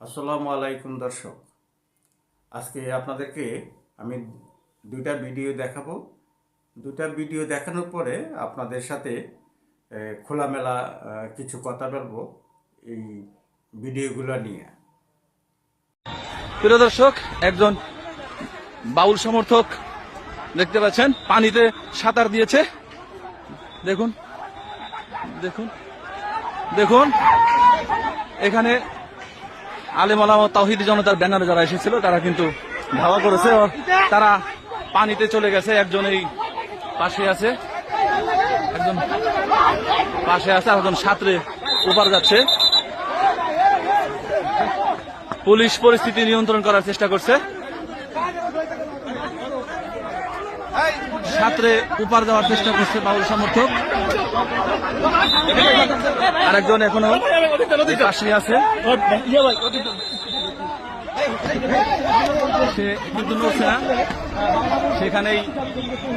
আসসালামু আলাইকুম দর্শক। আজকে আপনাদেরকে আমি দুইটা ভিডিও দেখাবো। দুটা ভিডিও দেখানোর পরে আপনাদের সাথে খোলামেলা কিছু কথা বলব এই ভিডিওগুলো নিয়ে। প্রিয় দর্শক, একজন বাউল সমর্থক দেখতে পাচ্ছেন, পানিতে সাঁতার দিয়েছে। দেখুন দেখুন দেখুন। এখানে আলেম আলাম তাহিদ জনতার ব্যানারে যারা এসেছিল, তারা কিন্তু ধাওয়া করেছে তারা পানিতে চলে গেছে একজন এই পাশে আছে। একজন পাশে আছে একজন সাঁতরে ওপার যাচ্ছে। পুলিশ পরিস্থিতি নিয়ন্ত্রণ করার চেষ্টা করছে। সাঁতরে উপার দেওয়ার চেষ্টা করছে বাউল সমর্থক। আরেকজন এখনও পাশে আছে সে কিন্তু নড়ছে না। সেখানেই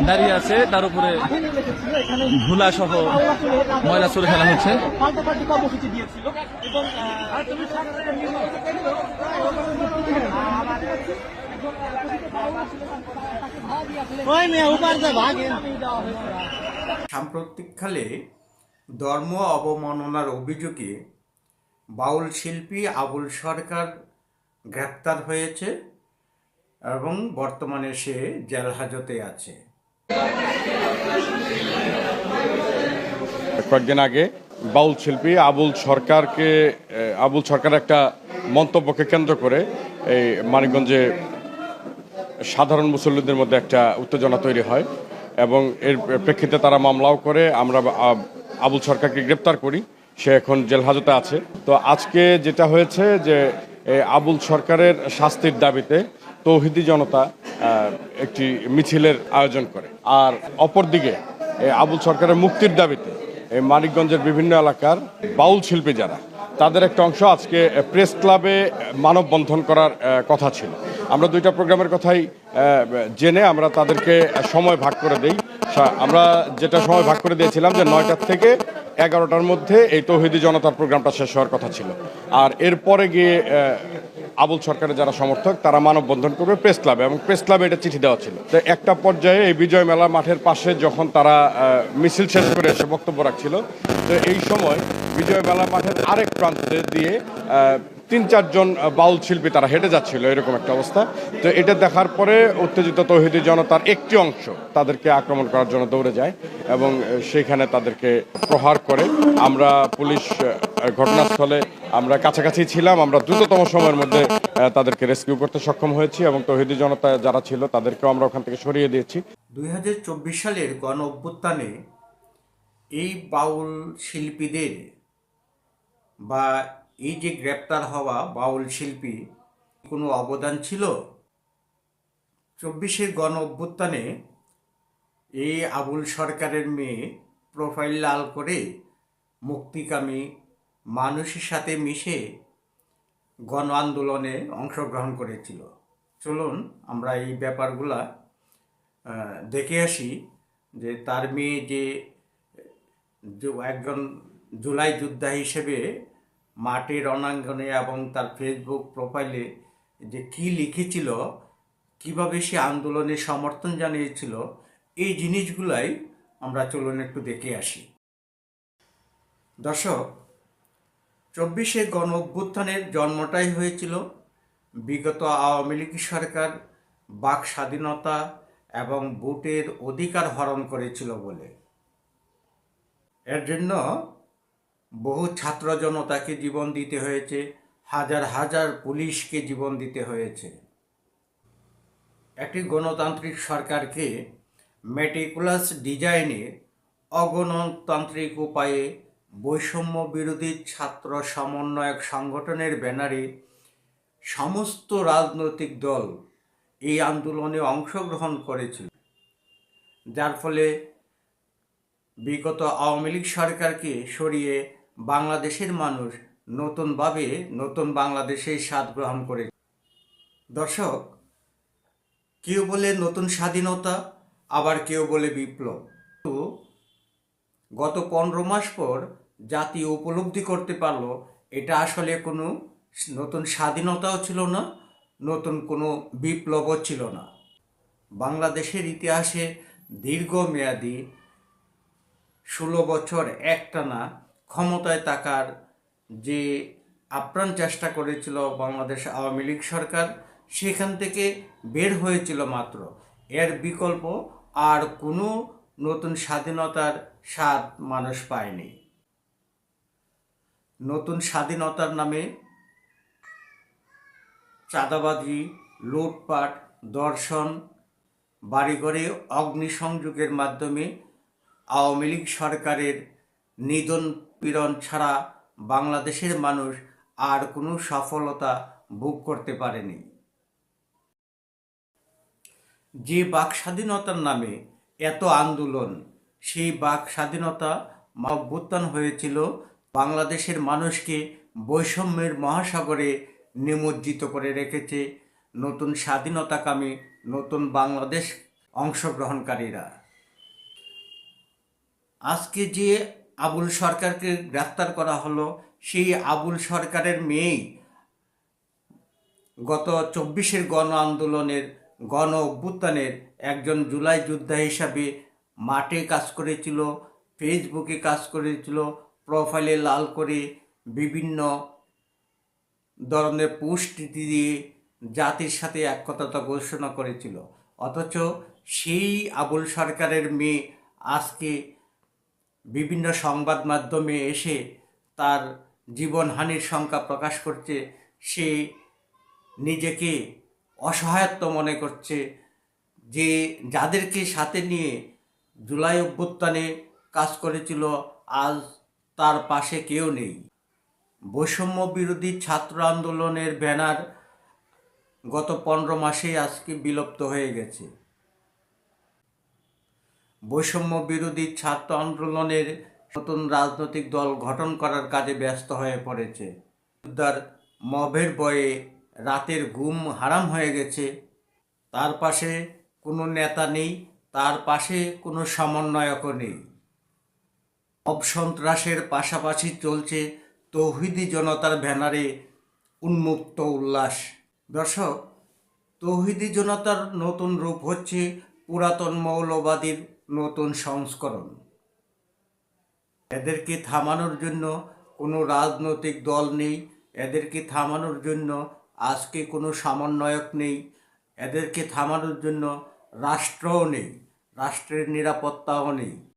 দাঁড়িয়ে আছে তার উপরে ধুলা সহ ময়লা চলে ফেলা হচ্ছে। ভাগে। সাম্প্রতিককালে ধর্ম অবমাননার অভিযোগে বাউল শিল্পী আবুল সরকার গ্রেপ্তার হয়েছে এবং বর্তমানে সে জেল হাজতে আছে। কয়েকদিন আগে বাউল শিল্পী আবুল সরকারকে আবুল সরকার একটা মন্তব্যকে কেন্দ্র করে এই মানিকগঞ্জে সাধারণ মুসল্লিদের মধ্যে একটা উত্তেজনা তৈরি হয়। এবং এর প্রেক্ষিতে তারা মামলাও করে, আমরা আবুল সরকারকে গ্রেপ্তার করি, সে এখন জেল হাজতে আছে। তো আজকে যেটা হয়েছে যে আবুল সরকারের শাস্তির দাবিতে তৌহিদি জনতা একটি মিছিলের আয়োজন করে। আর অপরদিকে আবুল সরকারের মুক্তির দাবিতে মানিকগঞ্জের বিভিন্ন এলাকার বাউল শিল্পী যারা তাদের একটা অংশ আজকে প্রেস ক্লাবে মানববন্ধন করার কথা ছিল। আমরা দুইটা প্রোগ্রামের কথাই জেনে আমরা তাদেরকে সময় ভাগ করে দেই। আমরা যেটা সময় ভাগ করে দিয়েছিলাম যে নয়টার থেকে এগারোটার মধ্যে এই তৌহিদি জনতার প্রোগ্রামটা শেষ হওয়ার কথা ছিল। আর এরপরে গিয়ে আবুল সরকারের যারা সমর্থক, তারা মানববন্ধন করবে প্রেস ক্লাবে এবং প্রেস ক্লাবে এটা চিঠি দেওয়া ছিল। তো একটা পর্যায়ে এই বিজয় মেলা মাঠের পাশে যখন তারা মিছিল শেষ করে এসে বক্তব্য রাখছিল, তো এই সময় বিজয় মেলা মাঠের আরেক প্রান্তে দিয়ে তিন চারজন বাউল শিল্পী তারা হেঁটে যাচ্ছিল, এরকম একটা অবস্থা। তো এটা দেখার পরে উত্তেজিত তৌহিদি জনতার একটি অংশ তাদেরকে আক্রমণ করার জন্য দৌড়ে যায় এবং সেখানে তাদেরকে প্রহার করে। আমরা পুলিশ ঘটনাস্থলে আমরা কাছাকাছি ছিলাম, আমরা দ্রুততম সময়ের মধ্যে তাদেরকে রেস্কিউ করতে সক্ষম হয়েছি এবং তৌহিদি জনতা যারা ছিল তাদেরকেও আমরা ওখান থেকে সরিয়ে দিয়েছি। দুই হাজার চব্বিশ সালের গণ অভ্যুত্থানে এই বাউল শিল্পীদের বা এই যে গ্রেপ্তার হওয়া বাউল শিল্পী, কোনো অবদান ছিল? চব্বিশের গণ অভ্যুত্থানে এই আবুল সরকারের মেয়ে প্রোফাইল লাল করে মুক্তিকামী মানুষের সাথে মিশে গণ আন্দোলনে অংশগ্রহণ করেছিল। চলুন আমরা এই ব্যাপারগুলা দেখে আসি যে তার মেয়ে যে যে একজন জুলাই যোদ্ধা হিসেবে মাঠে রণাঙ্গনে এবং তার ফেসবুক প্রোফাইলে যে কি লিখেছিল, কীভাবে সে আন্দোলনে সমর্থন জানিয়েছিল, এই জিনিসগুলাই আমরা চলুন একটু দেখে আসি। দর্শক, চব্বিশে গণ অভ্যুত্থানের জন্মটাই হয়েছিল বিগত আওয়ামী লীগ সরকার বাক স্বাধীনতা এবং ভোটের অধিকার হরণ করেছিল বলে। এর জন্য বহু ছাত্র জনতাকে জীবন দিতে হয়েছে, হাজার হাজার পুলিশকে জীবন দিতে হয়েছে। একটি গণতান্ত্রিক সরকারকে মেটিকুলাস ডিজাইনে অগণতান্ত্রিক উপায়ে বৈষম্য বিরোধী ছাত্র সমন্বয়ক সংগঠনের ব্যানারে সমস্ত রাজনৈতিক দল এই আন্দোলনে অংশগ্রহণ করেছিল। যার ফলে বিগত আওয়ামী লীগ সরকারকে সরিয়ে বাংলাদেশের মানুষ নতুনভাবে নতুন বাংলাদেশের স্বাদ গ্রহণ করে। দর্শক, কেউ বলে নতুন স্বাধীনতা, আবার কেউ বলে বিপ্লব। তো গত পনেরো মাস পর জাতি উপলব্ধি করতে পারল, এটা আসলে কোনো নতুন স্বাধীনতাও ছিল না, নতুন কোনো বিপ্লবও ছিল না। বাংলাদেশের ইতিহাসে দীর্ঘমেয়াদী ষোলো বছর একটানা ক্ষমতায় থাকার যে আপ্রাণ চেষ্টা করেছিল বাংলাদেশ আওয়ামী লীগ সরকার, সেখান থেকে বের হয়েছিল মাত্র। এর বিকল্প আর কোনো নতুন স্বাধীনতার স্বাদ মানুষ পায়নি। নতুন স্বাধীনতার নামে চাঁদাবাজি, লুটপাট, দর্শন, বাড়িঘরে অগ্নিসংযোগের মাধ্যমে আওয়ামী লীগ সরকারের নিধন পীড়ন ছাড়া বাংলাদেশের মানুষ আর কোনো সফলতা ভোগ করতে পারেনি। যে বাক স্বাধীনতার নামে এত আন্দোলন, সেই বাক স্বাধীনতা অভ্যুত্থান হয়েছিল বাংলাদেশের মানুষকে বৈষম্যের মহাসাগরে নিমজ্জিত করে রেখেছে নতুন স্বাধীনতাকামী, নতুন বাংলাদেশ অংশগ্রহণকারীরা। আজকে যে আবুল সরকারকে গ্রেফতার করা হলো। সেই আবুল সরকারের মেয়েই গত চব্বিশের গণ আন্দোলনের, গণ অভ্যুত্থানের একজন জুলাই যোদ্ধা হিসাবে মাঠে কাজ করেছিল, ফেসবুকে কাজ করেছিল, প্রোফাইলে লাল করে বিভিন্ন ধরনের পোস্ট দিয়ে জাতির সাথে একতাটা ঘোষণা করেছিল। অথচ সেই আবুল সরকারের মেয়ে আজকে বিভিন্ন সংবাদ মাধ্যমে এসে তার জীবনহানির সংখ্যা প্রকাশ করছে, সে নিজেকে অসহায়ত্ব মনে করছে যে যাদেরকে সাথে নিয়ে জুলাই অভ্যুত্থানে কাজ করেছিল, আজ তার পাশে কেউ নেই। বৈষম্য বিরোধী ছাত্র আন্দোলনের ব্যানার গত পনেরো মাসেই আজকে বিলুপ্ত হয়ে গেছে। বৈষম্য বিরোধী ছাত্র আন্দোলনের নতুন রাজনৈতিক দল গঠন করার কাজে ব্যস্ত হয়ে পড়েছে। তার মভের বয়ে রাতের ঘুম হারাম হয়ে গেছে। তার পাশে কোনো নেতা নেই, তার পাশে কোনো সমন্বয়কও নেই। অবসন্ত্রাসের পাশাপাশি চলছে তৌহিদি জনতার ব্যানারে উন্মুক্ত উল্লাস। দর্শক, তৌহিদি জনতার নতুন রূপ হচ্ছে পুরাতন মৌলবাদীর নতুন সংস্করণ। এদেরকে থামানোর জন্য কোনো রাজনৈতিক দল নেই, এদেরকে থামানোর জন্য আজকে কোনো সমন্বয়ক নেই, এদেরকে থামানোর জন্য রাষ্ট্রও নেই, রাষ্ট্রের নিরাপত্তাও নেই।